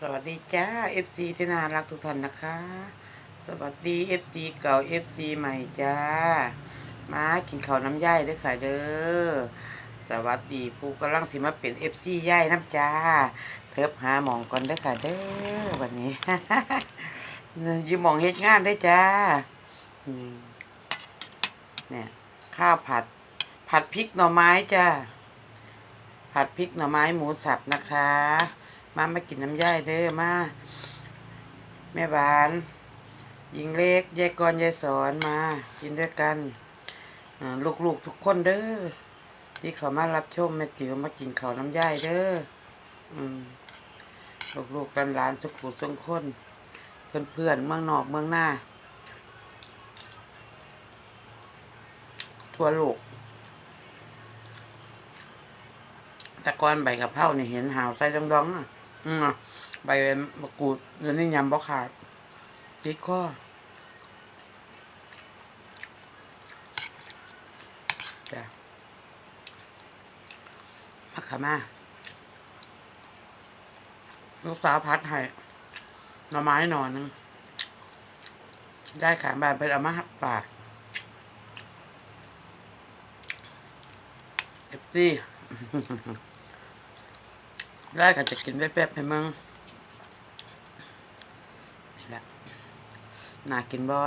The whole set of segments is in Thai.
สวัสดีจ้า FC ที่น่ารักทุกท่านนะคะ สวัสดี FC เก่า FC ใหม่จ้า มากินข้าวน้ำย่ายด้อค่ะเด้อ สวัสดีผู้กำลังสิมาเป็น FC ย่ายน้ำจ้า เทิบหาหมองก่อนด้อค่ะเด้อวันนี้อยืมมองเฮ็ดงานได้จ้า เนี่ยข้าวผัด ผัดพริกหน่อไม้จ้า ผัดพริกหน่อไม้หมูสับนะคะ มามากินน้ำย่ายเด้อมา แม่บานหญิงเล็กยายกรยายสอนมา กินด้วยกันลูกๆทุกคนเด้อที่เขามารับชมแม่ติ๋วมากินเขาน้ำย่ายเด้ออืมลูกๆหลานสุขุสุงคนเพื่อนๆเมืองนอกเมืองหน้า ทั่วโลกต่ก่อนใบกะเพราเนี่ยเห็นหาวใส่ดองๆอะ อืมใบมะกรูดเดี๋ยวนี้ยำบ่ขาดติดข้อจ้ะมาขามาลูกสาวพัดให้หน่อไม้หน่อนึงได้ขางบานเป็นอามาฝากเอฟซี ได้ก็จะกินแป๊บๆให้มึงนี่แหละน่ากินบ่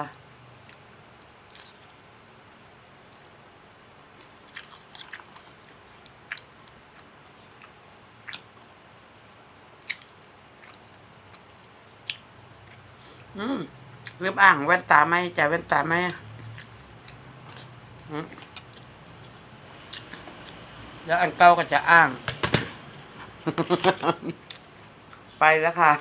อืมลืมอ่างแว่นตาไหมจ่ายแว่นตาไหมอืมแล้วอันเก่าก็จะอ้าง ไปแล้วค่ะ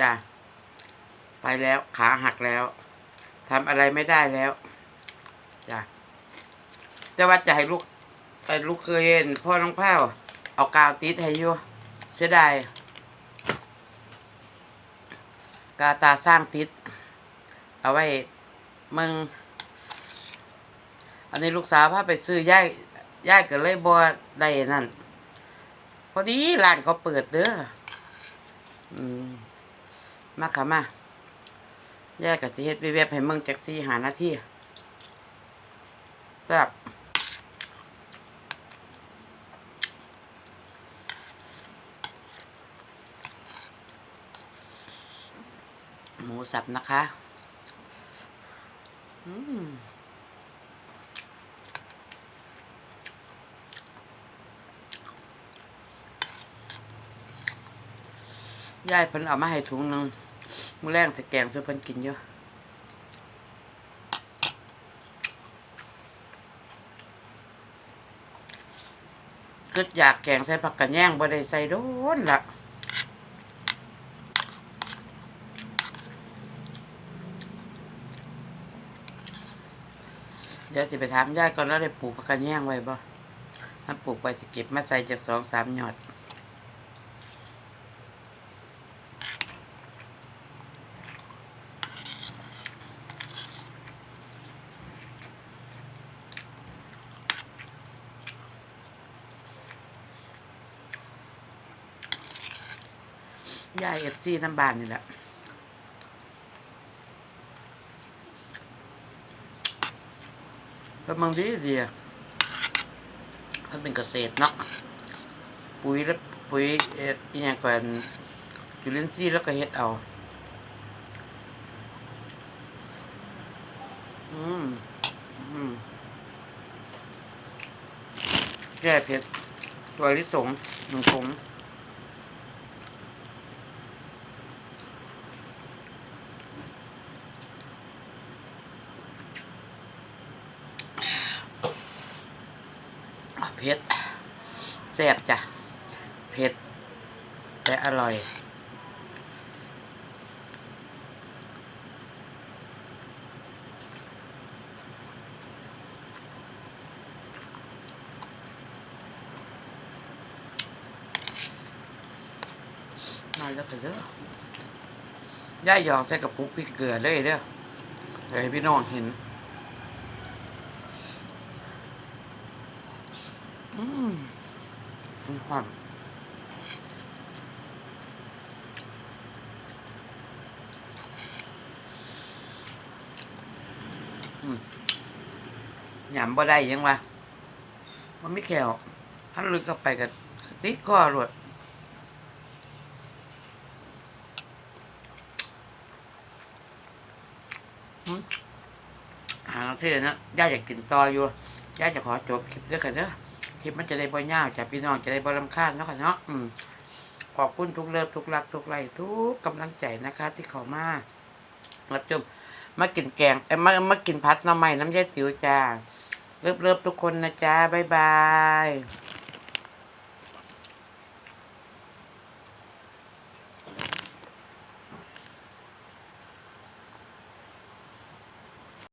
จ้ะ ไปแล้วขาหักแล้วทำอะไรไม่ได้แล้ว จ้ะจะว่าจะให้ลูกไปลูกเคยเห็นพ่อน้องแพ้วเอากาวติดให้อยู่เสียดายกาตาสร้างติด เอาไว้มึง อันนี้ลูกสาวพาไปซื้อย่ายย่ายก็เลยบ่ได้นั่น พอดีร้านเขาเปิดเด้ออืมมาค่ะมาย่ายก็สิเฮ็ดเว็บให้มึงจักสี่หาหน้าที่แบบหมูสับนะคะ อืมยายเพิ่นเอามาให้ถุงหนึงมื้อแรงจะแกงซื้อเพิ่นกินอยู่คิดอยากแกงใส่ผักกระแยงบ่ได้ใส่โดนละ เดี๋ยวสิไปถามยายก่อนแล้วได้ปลูกผักกะแยงไว้บ่ถ้าปลูกไปจะเก็บมาใส่จากสองสามหยอด ยายเอฟซีน้ำบานนี่แหละ ก็มึงดีดีอะมันเป็นเกษตรเนาะปุ๋ยแล้วปุ๋ยเอ็ดอหย่างก่อนจุลินทรีย์แล้วก็เฮ็ดเอา อืม อืม แก้เผ็ด ตัวลิสงหนึ่งผง เผ็ดแซ่บจ้ะเผ็ดแต่อร่อย มาแล้วก็เด้อย่าหยอกใส่กระปุกพริกเกลือเลยเด้อเลยวให้พี่น้องเห็น อืมหอมอืมหยำบ่ได้ยังวะมันไม่แขวถ้าลึกเข้าไปกับติดคอรวดอืมหาเธอนะย่าอยากกินต่ออยู่ย่าจะขอจบคลิปด้วยกันเด้อ คลิปมันจะได้บ่ยาวจากพี่น้องจะได้บ่รำคาญเนาะค่ะเนาะอืมขอบคุณทุกเลิฟทุกรักทุกไลทุกกำลังใจนะคะ ที่เข้ามารับชมมากินแกงเอ้ยมามากินพัดน้ำใหม่น้ำยายติ๋วจ้าเลิฟเลิฟทุกคนนะจ๊ะบ๊ายบาย